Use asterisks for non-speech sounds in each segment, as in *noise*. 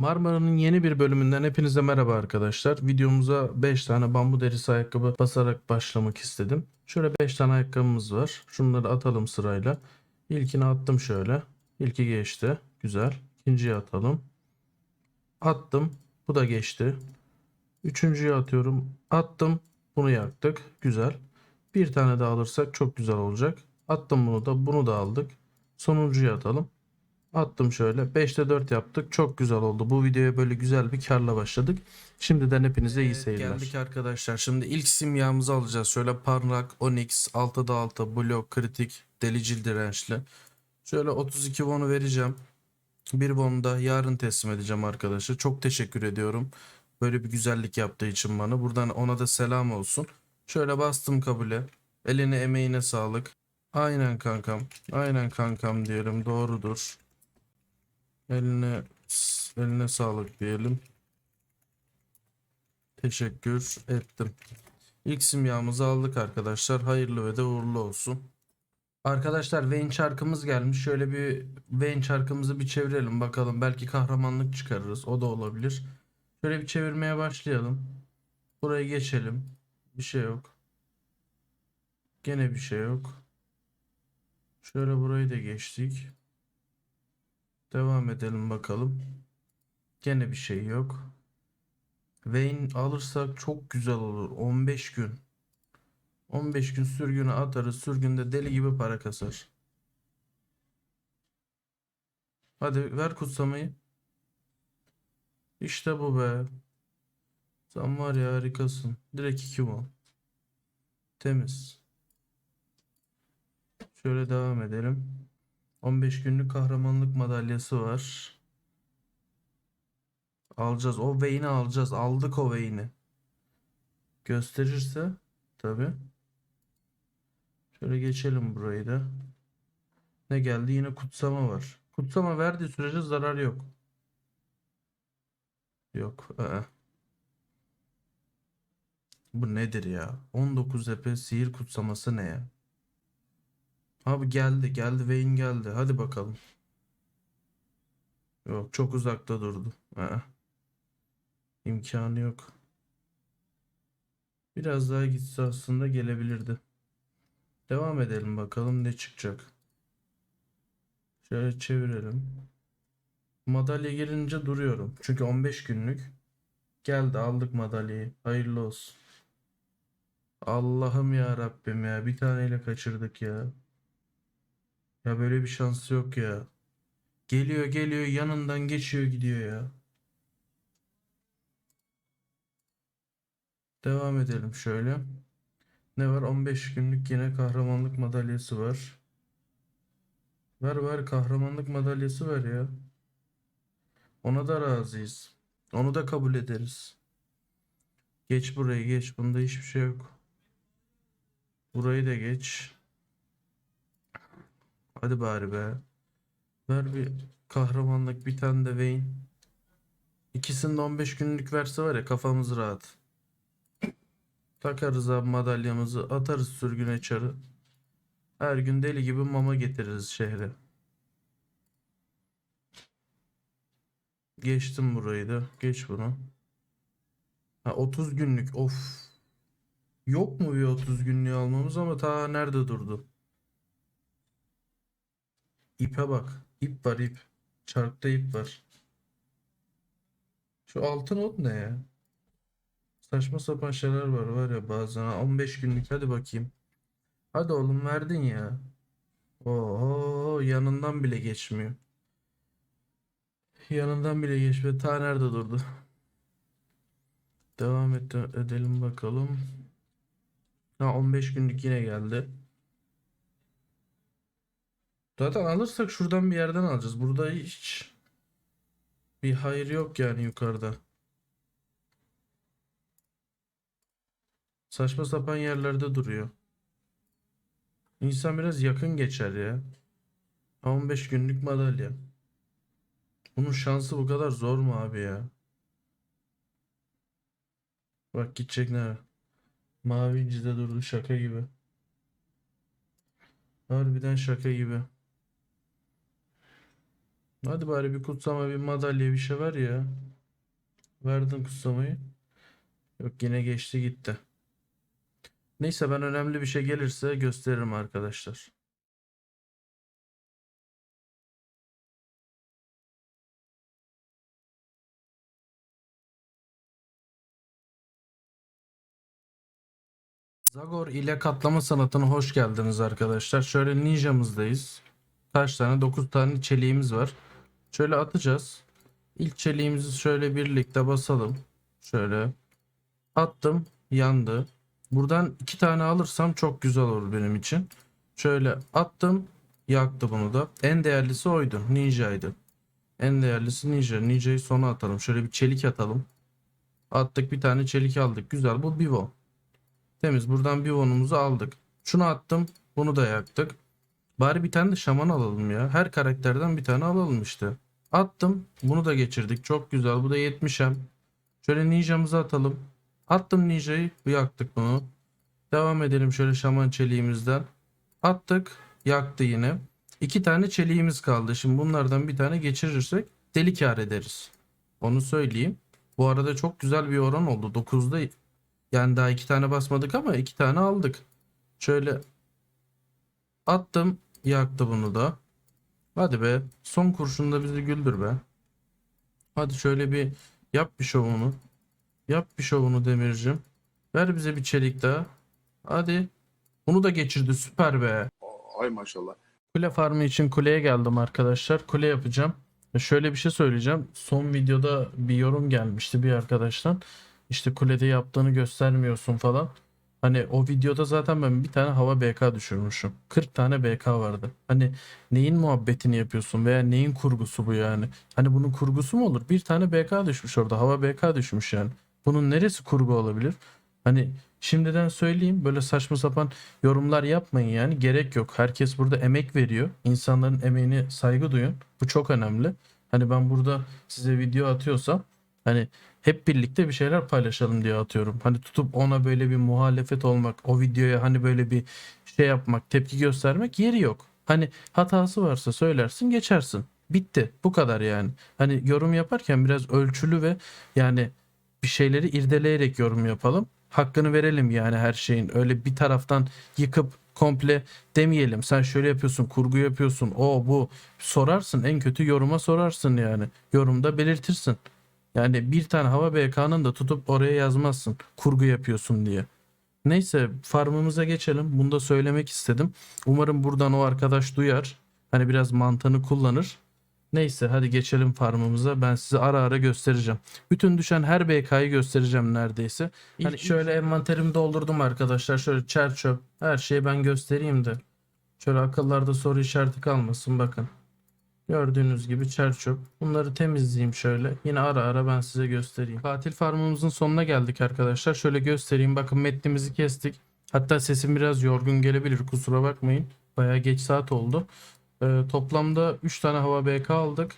Marmara'nın yeni bir bölümünden hepinize merhaba arkadaşlar. Videomuza 5 tane bambu derisi ayakkabı basarak başlamak istedim. Şöyle 5 tane ayakkabımız var. Şunları atalım sırayla. İlkini attım şöyle. İlki geçti. Güzel. İkinciyi atalım. Attım. Bu da geçti. Üçüncüyü atıyorum. Attım. Bunu yaktık. Güzel. Bir tane daha alırsak çok güzel olacak. Attım bunu da. Bunu da aldık. Sonuncuyu atalım. Attım şöyle. 5'te 4 yaptık. Çok güzel oldu. Bu videoya böyle güzel bir karla başladık. Şimdiden hepinize iyi seyirler. Geldik arkadaşlar. Şimdi ilk simyamızı alacağız. Şöyle parlak, onyx, 6'da 6, blok, kritik, delicil dirençli. Şöyle 32 wonu vereceğim. Bir wonu da yarın teslim edeceğim arkadaşlar. Çok teşekkür ediyorum. Böyle bir güzellik yaptığı için bana. Buradan ona da selam olsun. Şöyle bastım kabule. Eline emeğine sağlık. Aynen kankam. Aynen kankam diyelim. Doğrudur. Eline eline sağlık diyelim. Teşekkür ettim. İlk simyamızı aldık arkadaşlar. Hayırlı ve de uğurlu olsun. Arkadaşlar Vayne çarkımız gelmiş. Şöyle bir Vayne çarkımızı bir çevirelim bakalım. Belki kahramanlık çıkarırız. O da olabilir. Şöyle bir çevirmeye başlayalım. Burayı geçelim. Bir şey yok. Gene bir şey yok. Şöyle burayı da geçtik. Devam edelim bakalım. Gene bir şey yok. Vayne alırsak çok güzel olur. 15 gün. 15 gün sürgüne atarız. Sürgünde deli gibi para kasar. Hadi ver kutsamayı. İşte bu be. Sen var ya harikasın. Direkt 2 won. Temiz. Şöyle devam edelim. 15 günlük kahramanlık madalyası var. Alacağız. O Vayne'i alacağız. Aldık o Vayne'i. Gösterirse tabi. Şöyle geçelim burayı da. Ne geldi? Yine kutsama var. Kutsama verdiği sürece zarar yok. Yok. ı-ı. Bu nedir ya? 19 EP sihir kutsaması ne ya? Abi geldi geldi Vayne geldi. Hadi bakalım. Yok çok uzakta durdu. Aa. İmkanı yok. Biraz daha gitse aslında gelebilirdi. Devam edelim bakalım ne çıkacak. Şöyle çevirelim. Madalya gelince duruyorum. Çünkü 15 günlük. Geldi aldık madalyayı. Hayırlı olsun. Allah'ım ya Rabbim ya. Bir taneyle kaçırdık ya. Ya böyle bir şansı yok ya. Geliyor geliyor yanından geçiyor gidiyor ya. Devam edelim şöyle. Ne var? 15 günlük yine kahramanlık madalyası var. Ver ver kahramanlık madalyası ver ya. Ona da razıyız. Onu da kabul ederiz. Geç burayı geç. Bunda hiçbir şey yok. Burayı da geç. Hadi bari be. Ver bir kahramanlık bir tane de Vayne. İkisini de 15 günlük verse var ya kafamız rahat. Takarız abi madalyamızı atarız sürgüne çarı. Her gün deli gibi mama getiririz şehre. Geçtim burayı da. Geç bunu. Ha 30 günlük of. Yok mu bir 30 günlüğü almamız ama ta nerede durdu? İpe bak. İp var ip. Çarkta ip var. Şu altın ot ne ya? Saçma sapan şeyler var var ya bazen. Ha, 15 günlük hadi bakayım. Hadi oğlum verdin ya. Oo yanından bile geçmiyor. Yanından bile geçmiyor. Ta nerede durdu? Devam et edelim bakalım. Ha 15 günlük yine geldi. Zaten alırsak şuradan bir yerden alacağız. Burada hiç bir hayır yok yani yukarıda. Saçma sapan yerlerde duruyor. İnsan biraz yakın geçer ya. 15 günlük madalya. Bunun şansı bu kadar zor mu abi ya? Bak gidecek ne? Mavi incide durdu şaka gibi. Harbiden şaka gibi. Hadi bari bir kutsama bir madalya bir şey ver ya. Verdin kutsamayı. Yok yine geçti gitti. Neyse ben önemli bir şey gelirse gösteririm arkadaşlar. Zagor ile katlama sanatına hoş geldiniz arkadaşlar. Şöyle ninjamızdayız. Kaç tane? 9 tane çeliğimiz var. Şöyle atacağız. İlk çeliğimizi şöyle birlikte basalım. Şöyle attım, yandı. Buradan iki tane alırsam çok güzel olur benim için. Şöyle attım, yaktı bunu da. En değerlisi oydu, ninjaydı. En değerlisi ninja. Ninja'yı sona atalım. Şöyle bir çelik atalım. Attık bir tane çelik aldık. Güzel bu bivo. Temiz. Buradan bivonumuzu aldık. Şunu attım. Bunu da yaktık. Bari bir tane de şaman alalım ya. Her karakterden bir tane alalım işte. Attım. Bunu da geçirdik. Çok güzel. Bu da 70'em. Şöyle ninjamızı atalım. Attım ninjayı. Yaktık bunu. Devam edelim şöyle şaman çeliğimizden. Attık. Yaktı yine. İki tane çeliğimiz kaldı. Şimdi bunlardan bir tane geçirirsek deli kar ederiz. Onu söyleyeyim. Bu arada çok güzel bir oran oldu. 9'da yani daha iki tane basmadık ama iki tane aldık. Şöyle attım. Yaktı bunu da. Hadi be. Son kurşunda bizi güldür be. Hadi şöyle bir yap bir şovunu. Yap bir şovunu Demircim. Ver bize bir çelik daha. Hadi. Bunu da geçirdi. Süper be. Ay maşallah. Kule farmı için kuleye geldim arkadaşlar. Kule yapacağım. Şöyle bir şey söyleyeceğim. Son videoda bir yorum gelmişti bir arkadaştan. İşte kulede yaptığını göstermiyorsun falan. Hani o videoda zaten ben bir tane hava BK düşürmüşüm. 40 tane BK vardı. Hani neyin muhabbetini yapıyorsun veya neyin kurgusu bu yani? Hani bunun kurgusu mu olur? Bir tane BK düşmüş orada. Hava BK düşmüş yani. Bunun neresi kurgu olabilir? Hani şimdiden söyleyeyim böyle saçma sapan yorumlar yapmayın yani gerek yok. Herkes burada emek veriyor. İnsanların emeğine saygı duyun. Bu çok önemli. Hani ben burada size video atıyorsam hani hep birlikte bir şeyler paylaşalım diye atıyorum. Hani tutup ona böyle bir muhalefet olmak, o videoya hani böyle bir şey yapmak, tepki göstermek yeri yok. Hani hatası varsa söylersin, geçersin. Bitti. Bu kadar yani. Hani yorum yaparken biraz ölçülü ve yani bir şeyleri irdeleyerek yorum yapalım. Hakkını verelim yani her şeyin. Öyle bir taraftan yıkıp komple demeyelim. Sen şöyle yapıyorsun, kurgu yapıyorsun. O bu sorarsın. En kötü yoruma sorarsın yani. Yorumda belirtirsin. Yani bir tane hava BK'nın da tutup oraya yazmazsın. Kurgu yapıyorsun diye. Neyse farmımıza geçelim. Bunu da söylemek istedim. Umarım buradan o arkadaş duyar. Hani biraz mantığını kullanır. Neyse hadi geçelim farmımıza. Ben size ara ara göstereceğim. Bütün düşen her BK'yı göstereceğim neredeyse. Hani şöyle envanterimi doldurdum arkadaşlar. Şöyle çer çöp her şeyi ben göstereyim de. Şöyle akıllarda soru işareti kalmasın bakın. Gördüğünüz gibi çer çöp. Bunları temizleyeyim şöyle. Yine ara ara ben size göstereyim. Katil farmımızın sonuna geldik arkadaşlar. Şöyle göstereyim. Bakın metnimizi kestik. Hatta sesim biraz yorgun gelebilir. Kusura bakmayın. Bayağı geç saat oldu. Ee, toplamda 3 tane hava BK aldık.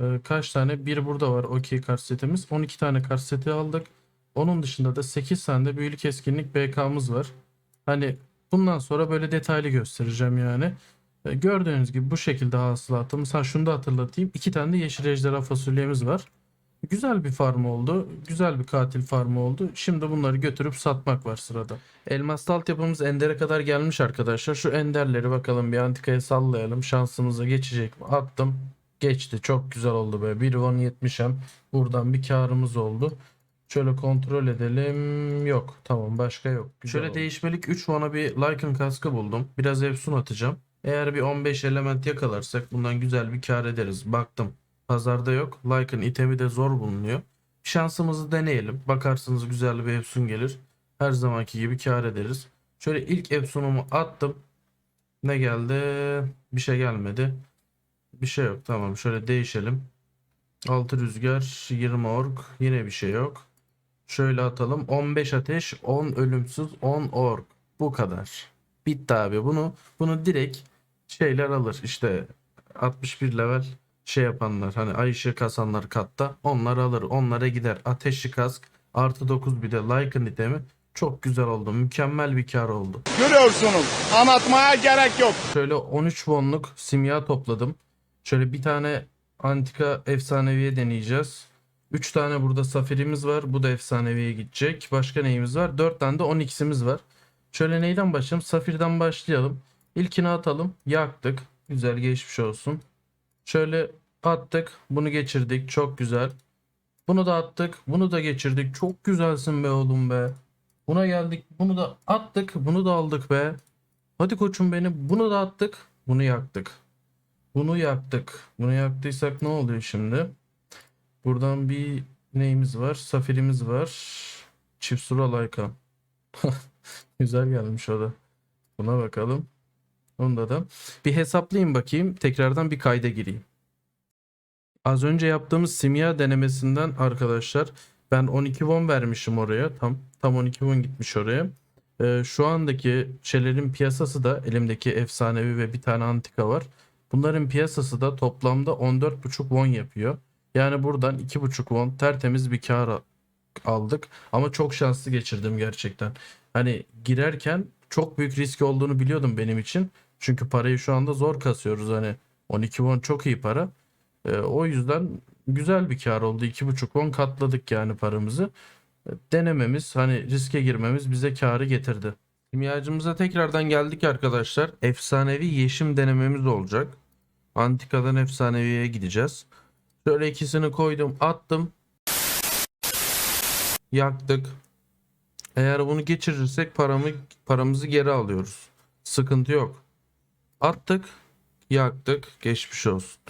Ee, kaç tane? Bir burada var okey kart setimiz. 12 tane kart seti aldık. Onun dışında da 8 tane de büyülü keskinlik BK'mız var. Hani bundan sonra böyle detaylı göstereceğim yani. Ee, gördüğünüz gibi bu şekilde hasılatımız. Ha şunu da hatırlatayım. 2 tane de yeşil ejderha fasulyemiz var. Güzel bir farm oldu. Güzel bir katil farmı oldu. Şimdi bunları götürüp satmak var sırada. Elmaslı altyapımız Ender'e kadar gelmiş arkadaşlar. Şu Ender'leri bakalım bir antikaya sallayalım. Şansımıza geçecek mi? Attım. Geçti. Çok güzel oldu be. 1 won 70'em. Buradan bir karımız oldu. Şöyle kontrol edelim. Yok. Tamam başka yok. Güzel Şöyle oldu. değişmelik 3 won'a bir Lycan kaskı buldum. Biraz Efsun atacağım. Eğer bir 15 element yakalarsak bundan güzel bir kar ederiz. Baktım. Pazarda yok. Lycan itemi de zor bulunuyor. Şansımızı deneyelim. Bakarsınız güzel bir Efsun gelir. Her zamanki gibi kar ederiz. Şöyle ilk Epson'umu attım. Ne geldi? Bir şey gelmedi. Bir şey yok. Tamam şöyle değişelim. 6 rüzgar, 20 ork. Yine bir şey yok. Şöyle atalım. 15 ateş, 10 ölümsüz, 10 ork. Bu kadar. Bitti abi. Bunu bunu direkt şeyler alır. İşte 61 level şey yapanlar hani ay ışığı kasanlar katta onlar alır. Onlara gider. Ateşli kask artı 9 bir de Lycan itemi. Çok güzel oldu. Mükemmel bir kar oldu. Görüyorsunuz. Anlatmaya gerek yok. Şöyle 13 wonluk simya topladım. Şöyle bir tane antika efsaneviye deneyeceğiz. 3 tane burada safirimiz var. Bu da efsaneviye gidecek. Başka neyimiz var? 4 tane de 12'simiz var. Şöyle neyden başlayalım? Safirden başlayalım. İlkini atalım. Yaktık. Güzel geçmiş olsun. Şöyle attık. Bunu geçirdik. Çok güzel. Bunu da attık. Bunu da geçirdik. Çok güzelsin be oğlum be. Buna geldik. Bunu da attık. Bunu da aldık be. Hadi koçum benim. Bunu da attık. Bunu yaktık. Bunu yaktık. Bunu yaktıysak ne oluyor şimdi? Buradan bir neyimiz var? Safirimiz var. Çift sura layka. *laughs* Güzel gelmiş o da. Buna bakalım. Onda da. Bir hesaplayayım bakayım. Tekrardan bir kayda gireyim. Az önce yaptığımız simya denemesinden arkadaşlar ben 12 won vermişim oraya. Tam tam 12 won gitmiş oraya. Ee, şu andaki şeylerin piyasası da elimdeki efsanevi ve bir tane antika var. Bunların piyasası da toplamda 14,5 won yapıyor. Yani buradan 2,5 won tertemiz bir kar aldık. Ama çok şanslı geçirdim gerçekten. Hani girerken çok büyük risk olduğunu biliyordum benim için. Çünkü parayı şu anda zor kasıyoruz. Hani 12 won çok iyi para. Ee, o yüzden güzel bir kar oldu. 2,5 won katladık yani paramızı. Ee, Denememiz hani riske girmemiz bize karı getirdi. Simyacımıza tekrardan geldik arkadaşlar. Efsanevi yeşim denememiz olacak. Antikadan efsaneviye gideceğiz. Şöyle ikisini koydum attım. Yaktık. Eğer bunu geçirirsek paramı paramızı geri alıyoruz. Sıkıntı yok. Attık. Yaktık. Geçmiş olsun.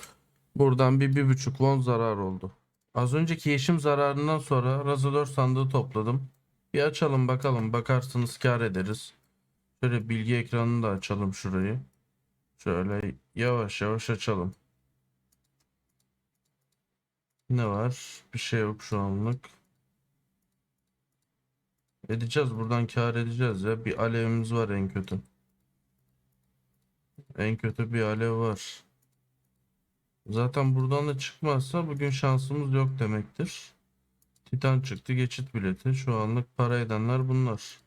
Buradan bir, bir buçuk won zarar oldu. Az önceki yeşim zararından sonra razador sandığı topladım. Bir açalım bakalım. Bakarsınız kar ederiz. Şöyle bilgi ekranını da açalım şurayı. Şöyle yavaş yavaş açalım. Ne var? Bir şey yok şu anlık. Edeceğiz buradan kar edeceğiz ya. Bir alevimiz var en kötü. En kötü bir alev var. Zaten buradan da çıkmazsa bugün şansımız yok demektir. Titan çıktı geçit bileti. Şu anlık para edenler bunlar.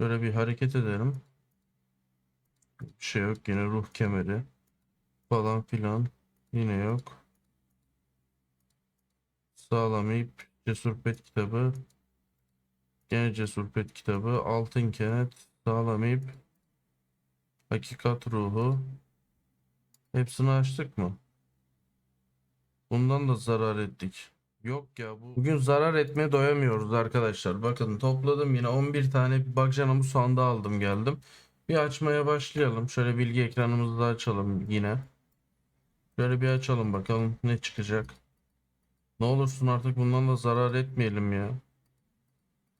Şöyle bir hareket edelim. Bir şey yok. Yine ruh kemeri falan filan. Yine yok. Sağlam ip. Cesur pet kitabı. Gene cesur pet kitabı. Altın kenet. Sağlam ip. Hakikat ruhu. Hepsini açtık mı? Bundan da zarar ettik. Yok ya bu. Bugün zarar etmeye doyamıyoruz arkadaşlar. Bakın topladım yine 11 tane bakcanamı sandığı aldım geldim. Bir açmaya başlayalım. Şöyle bilgi ekranımızı da açalım yine. Şöyle bir açalım bakalım ne çıkacak. Ne olursun artık bundan da zarar etmeyelim ya.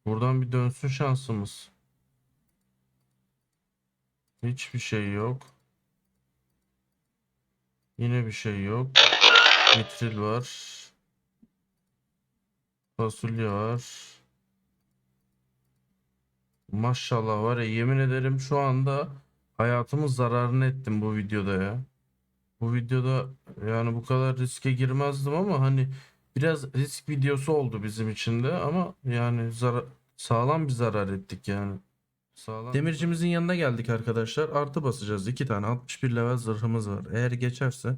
Buradan bir dönsün şansımız. Hiçbir şey yok. Yine bir şey yok. Mitril var. Fasulye var. Maşallah var ya yemin ederim şu anda hayatımın zararını ettim bu videoda ya. Bu videoda yani bu kadar riske girmezdim ama hani biraz risk videosu oldu bizim için de ama yani zarar, sağlam bir zarar ettik yani. Sağlam. Demircimizin yanına geldik arkadaşlar. Artı basacağız. iki tane 61 level zırhımız var. Eğer geçerse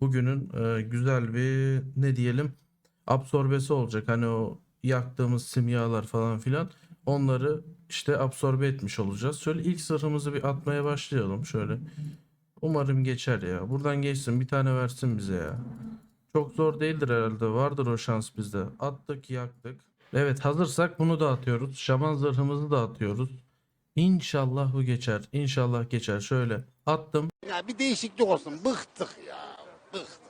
bugünün e, güzel bir ne diyelim absorbesi olacak. Hani o yaktığımız simyalar falan filan onları işte absorbe etmiş olacağız. Şöyle ilk zırhımızı bir atmaya başlayalım şöyle. Umarım geçer ya. Buradan geçsin bir tane versin bize ya. Çok zor değildir herhalde. Vardır o şans bizde. Attık yaktık. Evet hazırsak bunu da atıyoruz. Şaman zırhımızı da atıyoruz. İnşallah bu geçer. İnşallah geçer. Şöyle attım. Ya bir değişiklik olsun. Bıktık ya. Bıktık.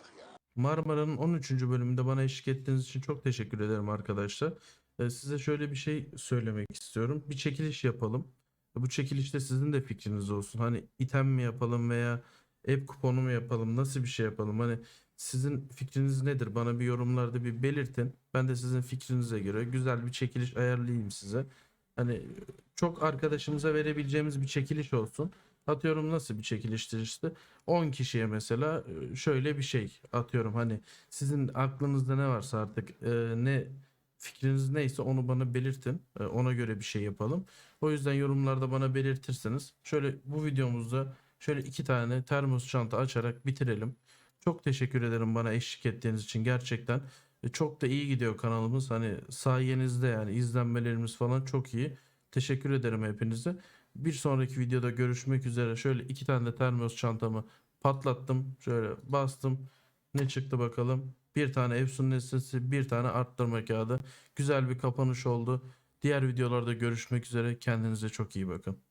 Marmara'nın 13. bölümünde bana eşlik ettiğiniz için çok teşekkür ederim arkadaşlar. Ee, size şöyle bir şey söylemek istiyorum. Bir çekiliş yapalım. Bu çekilişte sizin de fikriniz olsun. Hani item mi yapalım veya app kuponu mu yapalım? Nasıl bir şey yapalım? Hani sizin fikriniz nedir? Bana bir yorumlarda bir belirtin. Ben de sizin fikrinize göre güzel bir çekiliş ayarlayayım size. Hani çok arkadaşımıza verebileceğimiz bir çekiliş olsun. Atıyorum nasıl bir çekiliştir işte. 10 kişiye mesela e, şöyle bir şey atıyorum hani sizin aklınızda ne varsa artık e, ne fikriniz neyse onu bana belirtin. E, ona göre bir şey yapalım. O yüzden yorumlarda bana belirtirseniz şöyle bu videomuzda şöyle iki tane termos çanta açarak bitirelim. Çok teşekkür ederim bana eşlik ettiğiniz için gerçekten. E, Çok da iyi gidiyor kanalımız. Hani sayenizde yani izlenmelerimiz falan çok iyi. Teşekkür ederim hepinize. Bir sonraki videoda görüşmek üzere. Şöyle iki tane de termos çantamı patlattım. Şöyle bastım. Ne çıktı bakalım. Bir tane Epson nesnesi, bir tane arttırma kağıdı. Güzel bir kapanış oldu. Diğer videolarda görüşmek üzere. Kendinize çok iyi bakın.